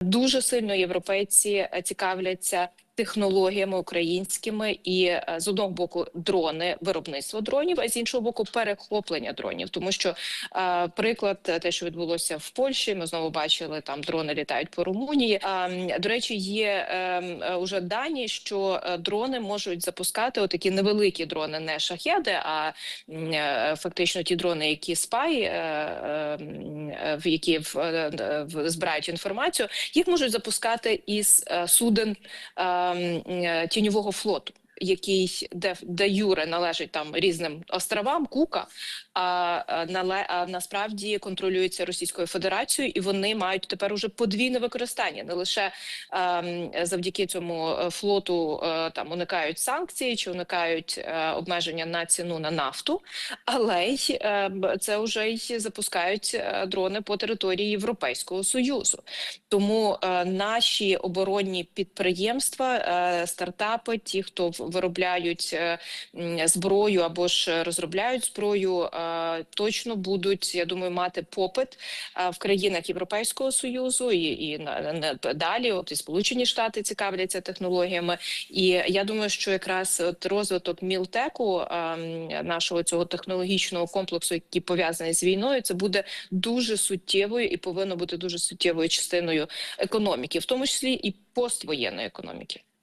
Дуже сильно європейці е, цікавляться технологіями українськими, і е, з одного боку дрони, виробництво дронів, а з іншого боку, перехоплення дронів. Тому що е, приклад, те, що відбулося в Польщі, ми знову бачили там дрони літають по Румунії. До речі, є е, е, уже дані, що дрони можуть запускати отакі невеликі дрони, не шахеди, а фактично ті дрони, які спай, які в, е, в- збирають інформацію, їх можуть запускати із е, суден е, м, е, тіньового флоту. Який де, де юре належить там різним островам Кука, а, нале, а насправді контролюється Російською Федерацією, і вони мають тепер уже подвійне використання не лише ем, завдяки цьому е, флоту е, там уникають санкції чи уникають е, обмеження на ціну на нафту, але й е, це вже й запускають е, дрони по території Європейського союзу. Тому е, наші оборонні підприємства, е, стартапи, ті, хто в- виробляють е, зброю або ж розробляють зброю, е, точно будуть, я думаю, мати попит е, в країнах Європейського союзу і, і далі. От і Сполучені Штати цікавляться технологіями. І я думаю, що якраз от розвиток мілтеку нашого цього технологічного комплексу, який пов'язаний з війною, це буде дуже суттєвою і повинно бути дуже суттєвою частиною економіки, в тому числі і поствоєнної економіки.